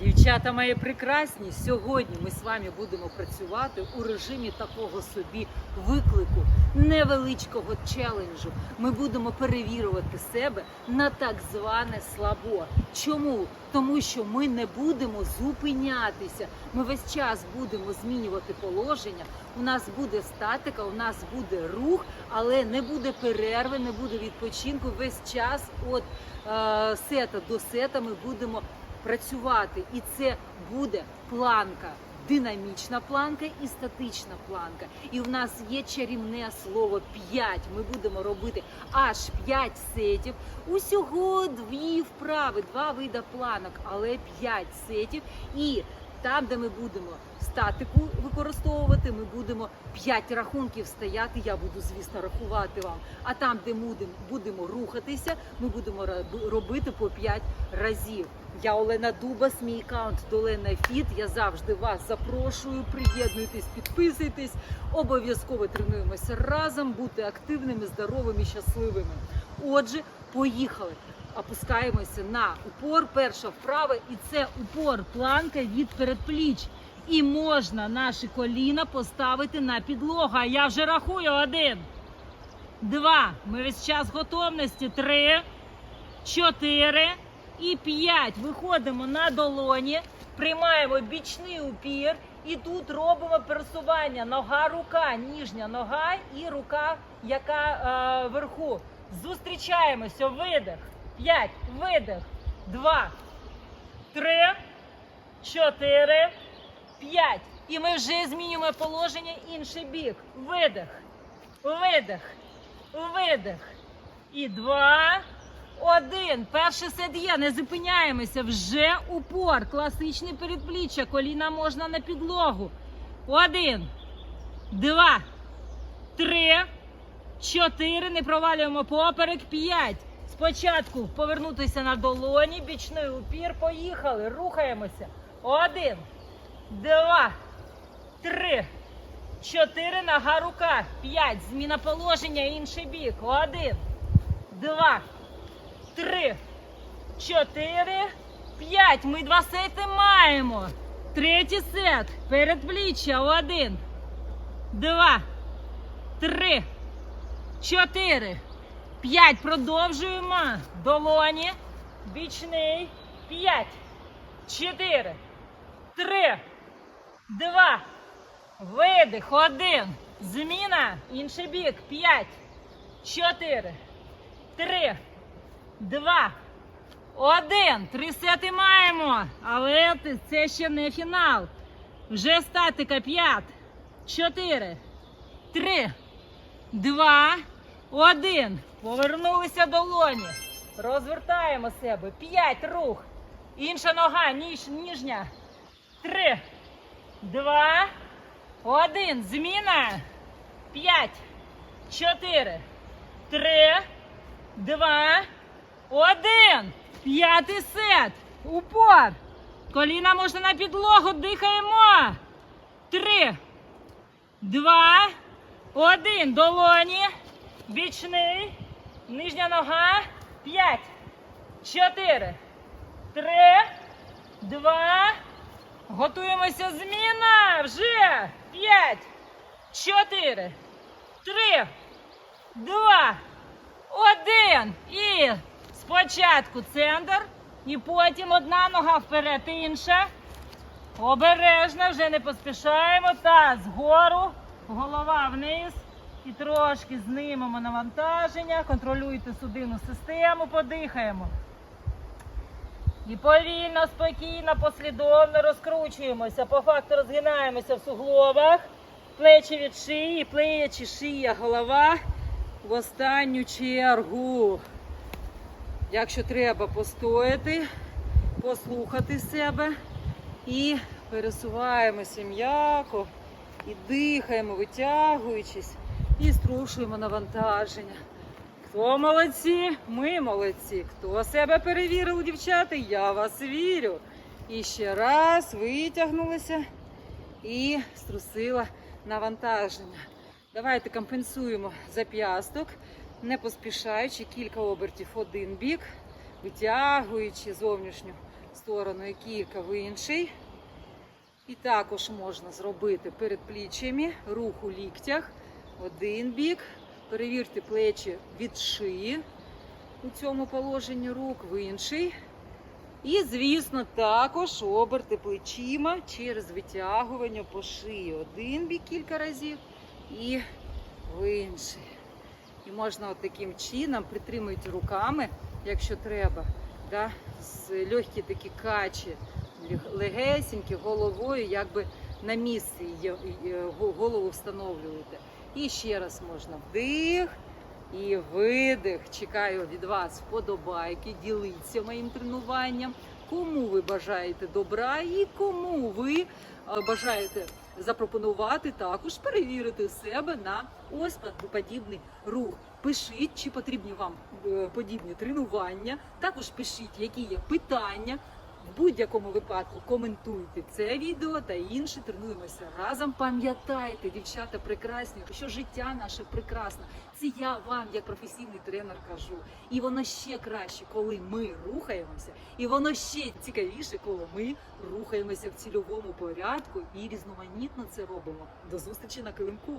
Дівчата мої прекрасні, сьогодні ми з вами будемо працювати у режимі такого собі виклику, невеличкого челенджу. Ми будемо перевірювати себе на так зване слабо. Чому? Тому що ми не будемо зупинятися. Ми весь час будемо змінювати положення. У нас буде статика, у нас буде рух, але не буде перерви, не буде відпочинку. Весь час від е, сета до сета ми будемо працювати, і це буде планка. Динамічна планка і статична планка. І в нас є чарівне слово 5. Ми будемо робити аж 5 сетів. Усього дві вправи, два вида планок, але 5 сетів. І там, де ми будемо статику використовувати, ми будемо 5 рахунків стояти. Я буду, звісно, рахувати вам. А там, де будемо, рухатися, ми будемо роб- робити по 5 разів. Я Олена Дубас, мій аккаунт Долена Фіт. Я завжди вас запрошую. Приєднуйтесь, підписуйтесь. Обов'язково тренуємося разом, бути активними, здоровими, щасливими. Отже, поїхали. Опускаємося на упор. Перша вправа, і це упор планка від передпліч. І можна наші коліна поставити на підлогу. А я вже рахую один, два. Ми весь час готовності. Три, чотири і п'ять. Виходимо на долоні, приймаємо бічний упір. І тут робимо пересування. Нога, рука, ніжня нога і рука, яка е, вверху. Зустрічаємося. Видих. П'ять. Видих. Два. Три. Чотири. П'ять. І ми вже змінюємо положення інший бік. Видих. Видих. Видих. І два. Один. Перший сет є. Не зупиняємося. Вже упор. Класичне передпліччя. Коліна можна на підлогу. Один. Два. Три. Чотири. Не провалюємо поперек. П'ять. Спочатку повернутися на долоні. Бічний упір. Поїхали. Рухаємося. Один. Два. Три. Чотири. Нога рука. П'ять. Зміна положення. Інший бік. Один. Два. Три. Чотири. П'ять. Ми два сети маємо. Третій сет. Передпліччя. Один. Два. Три. Чотири. П'ять. Продовжуємо. Долоні. Бічний. П'ять. Чотири. Три. Два. Видих. Один. Зміна. Інший бік. П'ять. Чотири. Три. Два. Один. Три сети маємо. Але це ще не фінал. Вже статика. П'ять. Чотири. Три. Два. Один. Повернулися долоні. Розвертаємо себе. П'ять. Рух. Інша нога. Ніж, ніжня. Три. Два. Один. Зміна. П'ять. Чотири. Три. Два. Один. П'ятий сет. Упор. Коліна можна на підлогу. Дихаємо. Три. Два. Один. Долоні. Бічний. Нижня нога. П'ять. Чотири. Три. Два. Готуємося. Зміна. Вже. П'ять. Чотири. Три. Два. Один. І спочатку центр. І потім одна нога вперед, інша. Обережно, вже не поспішаємо. Та згору, голова вниз. І трошки знімемо навантаження. Контролюйте судинну систему, подихаємо. І повільно, спокійно, послідовно розкручуємося. По факту розгинаємося в суглобах. Плечі від шиї, плечі, шия, голова в останню чергу. Якщо треба постояти, послухати себе і пересуваємося м'яко і дихаємо, витягуючись, і струшуємо навантаження. Хто молодці? Ми молодці. Хто себе перевірив, дівчата? Я вас вірю. І ще раз витягнулися і струсила навантаження. Давайте компенсуємо зап'ясток, не поспішаючи кілька обертів в один бік, витягуючи зовнішню сторону і кілька в інший. І також можна зробити перед пліччями рух у ліктях, один бік. Перевірте плечі від шиї у цьому положенні рук в інший. І, звісно, також оберти плечима через витягування по шиї. Один бік кілька разів і в інший. Можна от таким чином притримуйте руками, якщо треба, да, з легкі такі качі, лег- легесенькі, головою, якби на місці голову встановлюєте. І ще раз можна вдих і видих. Чекаю від вас вподобайки, діліться моїм тренуванням. Кому ви бажаєте добра і кому ви бажаєте запропонувати також перевірити себе на ось подібний рух. Пишіть, чи потрібні вам е, подібні тренування. Також пишіть, які є питання. В будь-якому випадку коментуйте це відео та інші тренуємося разом. Пам'ятайте, дівчата прекрасні, що життя наше прекрасне. Це я вам, як професійний тренер, кажу. І воно ще краще, коли ми рухаємося, і воно ще цікавіше, коли ми рухаємося в цільовому порядку і різноманітно це робимо. До зустрічі на килимку.